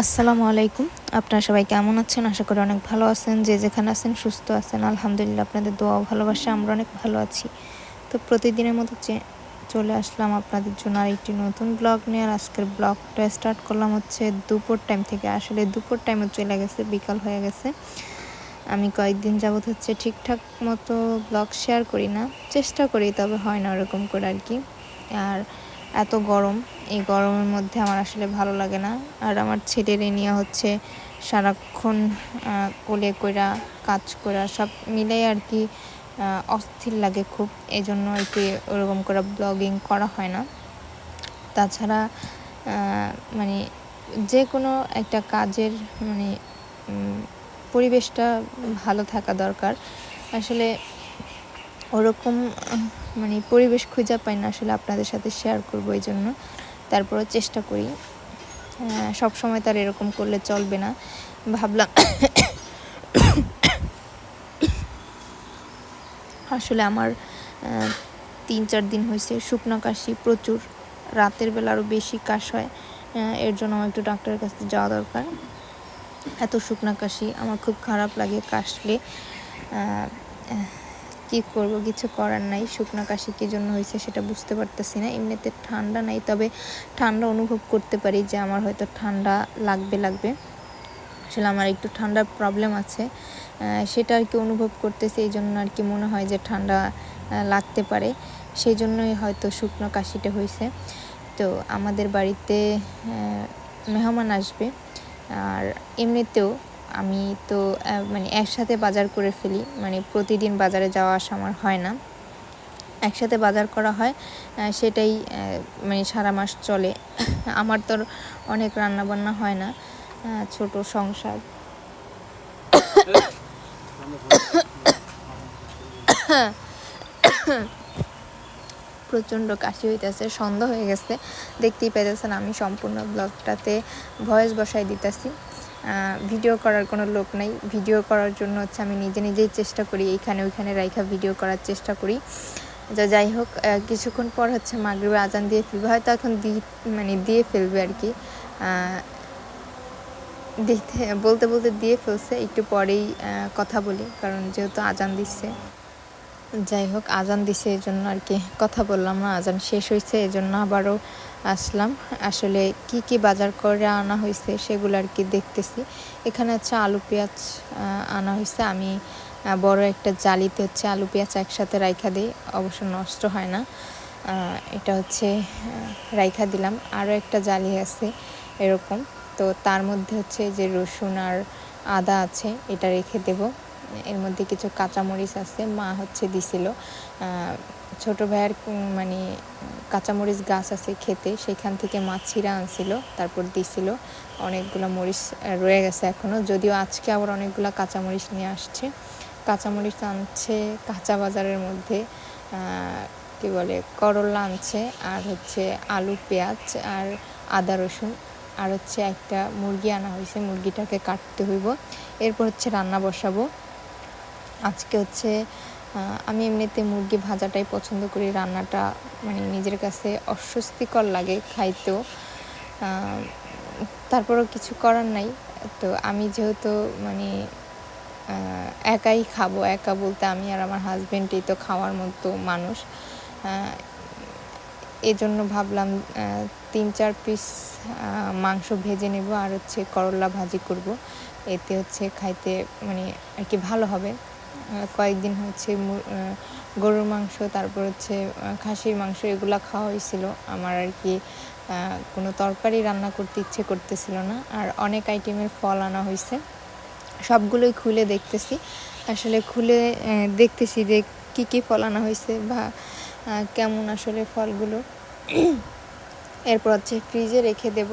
আসসালামু আলাইকুম। আপনারা সবাই কেমন আছেন? আশা করি অনেক ভালো আছেন। যে যেখানে আছেন সুস্থ আছেন। আলহামদুলিল্লাহ আপনাদের দোয়া ভালোবাসা আমরা অনেক ভালো আছি। তো প্রতিদিনের মতো চলে আসলাম আপনাদের জন্য আর একটি নতুন ব্লগ নিয়ে। আর আজকের ব্লগটা স্টার্ট করলাম হচ্ছে দুপুর টাইম থেকে। আসলে দুপুর টাইমে চলে গেছে, বিকাল হয়ে গেছে। আমি কয়েকদিন যাবত হচ্ছে ঠিকঠাক মতো ব্লগ শেয়ার করি না। চেষ্টা করি, তবে হয় না ওরকম করে আর কি। আর এত গরম এই গরমের মধ্যে আমার আসলে ভালো লাগে না। আর আমার ছেলেরে নিয়ে হচ্ছে সারাক্ষণ কোলে কইরা, কাজ করা সব মিলাই আর কি অস্থির লাগে খুব। এই জন্য আর কি ওরকম করে ব্লগিং করা হয় না। তাছাড়া মানে যে কোনো একটা কাজের মানে পরিবেশটা ভালো থাকা দরকার। আসলে ওরকম মানে পরিবেশ খুঁজে পাই না আসলে আপনাদের সাথে শেয়ার করব এই জন্য তারপরেও চেষ্টা করি। সব সময় তার এরকম করলে চলবে না। ভাবলাম আসলে আমার তিন চার দিন হয়েছে শুকনো কাশি প্রচুর। রাতের বেলা আরও বেশি কাশ হয় এর জন্য আমার একটু ডাক্তারের কাছে যাওয়া দরকার। এত শুকনো কাশি, আমার খুব খারাপ লাগে কাশলে। কি করব? কিছু করার নাই। শুকনো কাশি কী জন্য হয়েছে সেটা বুঝতে পারতেছি না। এমনিতে ঠান্ডা নাই, তবে ঠান্ডা অনুভব করতে পারি যে আমার হয়তো ঠান্ডা লাগবে লাগবে। আসলে আমার একটু ঠান্ডার প্রবলেম আছে। সেটা আর কি অনুভব করতেছি, এই জন্য আর কি মনে হয় যে ঠান্ডা লাগতে পারে। সেই জন্যই হয়তো শুকনো কাশিটা হয়েছে তো আমাদের বাড়িতে মেহমান আসবে। আর এমনিতেও আমি তো মানে একসাথে বাজার করে ফেলি। মানে প্রতিদিন বাজারে যাওয়া আসা আমার হয় না। একসাথে বাজার করা হয় সেটাই মানে সারা মাস চলে। আমার তো অনেক রান্না বান্না হয় না ছোট সংসার। প্রচণ্ড কাশি হইতেছে, সন্ধ্যা হয়ে গেছে। দেখতেই পাইতেছেন আমি সম্পূর্ণ ব্লগটাতে ভয়েস বসাই দিতেছি। ভিডিও করার কোনো লোক নাই। ভিডিও করার জন্য হচ্ছে আমি নিজে নিজেই চেষ্টা করি, এইখানে ওইখানে রাইখা ভিডিও করার চেষ্টা করি। যা যাই হোক কিছুক্ষণ পর হচ্ছে মাগরিবে আজান দিয়ে ফেলবে, হয়তো এখন দি মানে দিয়ে ফেলবে আর কি। দিতে, বলতে বলতে দিয়ে ফেলছে, একটু পরেই কথা বলি, কারণ যেহেতু আজান দিচ্ছে। যাই হোক, আজান দিছে এই জন্য আর কি কথা বললাম না, আজান শেষ হয়েছে এই জন্য আবারও আসলাম। আসলে কি কি বাজার করে আনা হয়েছে সেগুলো আর কি দেখতেছি। এখানে হচ্ছে আলু, পেঁয়াজ আনা হয়েছে। আমি বড় একটা জালিতে হচ্ছে আলু, পেঁয়াজ একসাথে রাইখা দিই, অবশ্য নষ্ট হয় না। এটা হচ্ছে রাইখা দিলাম। আরও একটা জালি আছে এরকম। তো তার মধ্যে হচ্ছে যে রসুন আর আদা আছে, এটা রেখে দেব। এর মধ্যে কিছু কাঁচামরিচ আছে। মা হচ্ছে দিছিল। ছোট ভাইয়ের মানে কাঁচামরিচ গাছ আছে খেতে। সেখান থেকে মা ছিঁড়া আনছিল, তারপর দিছিল। অনেকগুলো মরিচ রয়ে গেছে এখনও যদিও আজকে আবার অনেকগুলো কাঁচামরিচ নিয়ে আসছে। কাঁচামরিচ আনছে কাঁচা বাজারের মধ্যে কি বলে, করলা আনছে, আর হচ্ছে আলু, পেঁয়াজ, আর আদা, রসুন, আর হচ্ছে একটা মুরগি আনা হয়েছে। মুরগিটাকে কাটতে হইব। এরপর হচ্ছে রান্না বসাবো। আজকে হচ্ছে আমি এমনিতে মুরগি ভাজাটাই পছন্দ করি রান্নাটা মানে নিজের কাছে অস্বস্তিকর লাগে খাইতেও। তারপরও কিছু করার নাই। তো আমি যেহেতু মানে একাই খাব একা বলতে আমি আর আমার হাজব্যান্ডই তো খাওয়ার মতো মানুষ। আহ, এই জন্য ভাবলাম তিন চার পিস মাংস ভেজে নেব আর হচ্ছে করলা ভাজি করব। এতে হচ্ছে খাইতে মানে আর কি ভালো হবে। কয়েকদিন হচ্ছে গরুর মাংস, তারপর হচ্ছে খাসির মাংস এগুলা খাওয়া হয়েছিল। আমার আর কি কোনো তরকারি রান্না করতে ইচ্ছে করতেছিল না। আর অনেক আইটেমের ফল আনা হয়েছে। সবগুলোই খুলে দেখতেছি। আসলে খুলে দেখতেছি যে কী কী ফল আনা হয়েছে বা কেমন আসলে ফলগুলো। এরপর হচ্ছে ফ্রিজে রেখে দেব।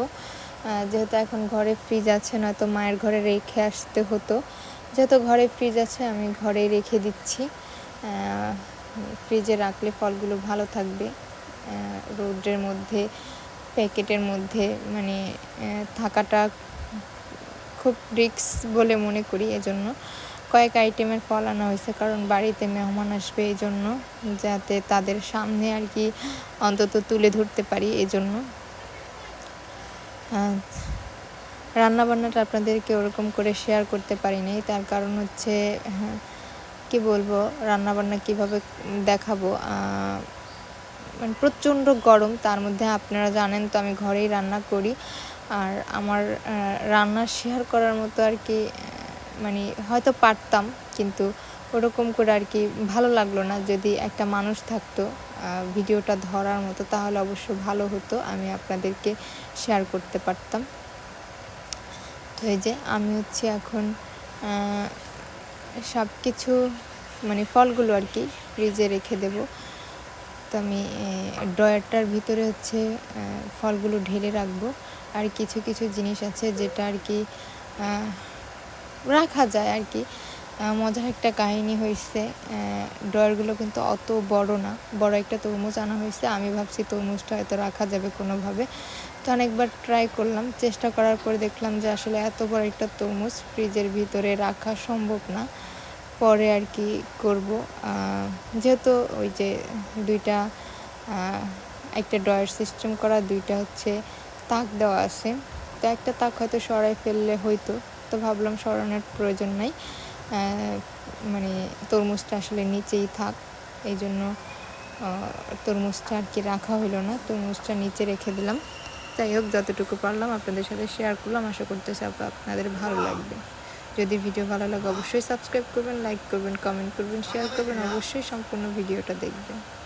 যেহেতু এখন ঘরে ফ্রিজ আছে, নয়তো মায়ের ঘরে রেখে আসতে হতো। যেহেতু ঘরে ফ্রিজ আছে, আমি ঘরেই রেখে দিচ্ছি। ফ্রিজে রাখলে ফলগুলো ভালো থাকবে। রোদ্রের মধ্যে প্যাকেটের মধ্যে মানে থাকাটা খুব রিক্স বলে মনে করি এজন্য। কয়েক আইটেমের ফল আনা হয়েছে, কারণ বাড়িতে মেহমান আসবে এই জন্য যাতে তাদের সামনে আর কি অন্তত তুলে ধরতে পারি এই জন্য আহ, রান্না বান্নাটা আপনাদেরকে ওরকম করে শেয়ার করতে পারি নাই তার কারণ হচ্ছে হ্যাঁ, কি বলব রান্না বান্না কীভাবে দেখাবো মানে প্রচণ্ড গরম তার মধ্যে আপনারা জানেন তো আমি ঘরেই রান্না করি। আর আমার রান্না শেয়ার করার মতো আর কি মানে হয়তো পারতাম কিন্তু ওরকম করে আর কি ভালো লাগল না। যদি একটা মানুষ থাকতো ভিডিওটা ধরার মতো তাহলে অবশ্য ভালো হতো আমি আপনাদেরকে শেয়ার করতে পারতাম। তো এই যে আমি হচ্ছে এখন সব কিছু মানে ফলগুলো আর কি ফ্রিজে রেখে দেব। তো আমি ড্রয়ারটার ভিতরে হচ্ছে ফলগুলো ঢেলে রাখব। আর কিছু কিছু জিনিস আছে যেটা আর কি রাখা যায় আর কি। মজার একটা কাহিনী হয়েছে ড্রয়ারগুলো কিন্তু অত বড় না। বড় একটা তরমুজ আনা হয়েছে আমি ভাবছি তরমুজটা হয়তো রাখা যাবে কোনোভাবে। তো অনেকবার ট্রাই করলাম, চেষ্টা করার পরে দেখলাম যে আসলে এত বড় একটা তরমুজ ফ্রিজের ভিতরে রাখা সম্ভব না। পরে আর কি করব। যেহেতু ওই যে দুইটা একটা ড্রয়ার সিস্টেম করা, দুইটা হচ্ছে তাক দেওয়া আছে। তো একটা তাক হয়তো সরাই ফেললে হয়তো, তো ভাবলাম সরানোর প্রয়োজন নাই। মানে তরমুজটা আসলে নিচেই থাক এই জন্য তরমুজটা আর কি রাখা হলো না। তরমুজটা নিচে রেখে দিলাম। যাই হোক, যতটুকু পারলাম আপনাদের সাথে শেয়ার করলাম, আশা করতেছি আপ- আপনাদের ভালো লাগবে। যদি ভিডিও ভালো লাগে, অবশ্যই সাবস্ক্রাইব করবেন লাইক করবেন কমেন্ট করবেন শেয়ার করবেন, অবশ্যই সম্পূর্ণ ভিডিওটা দেখবেন।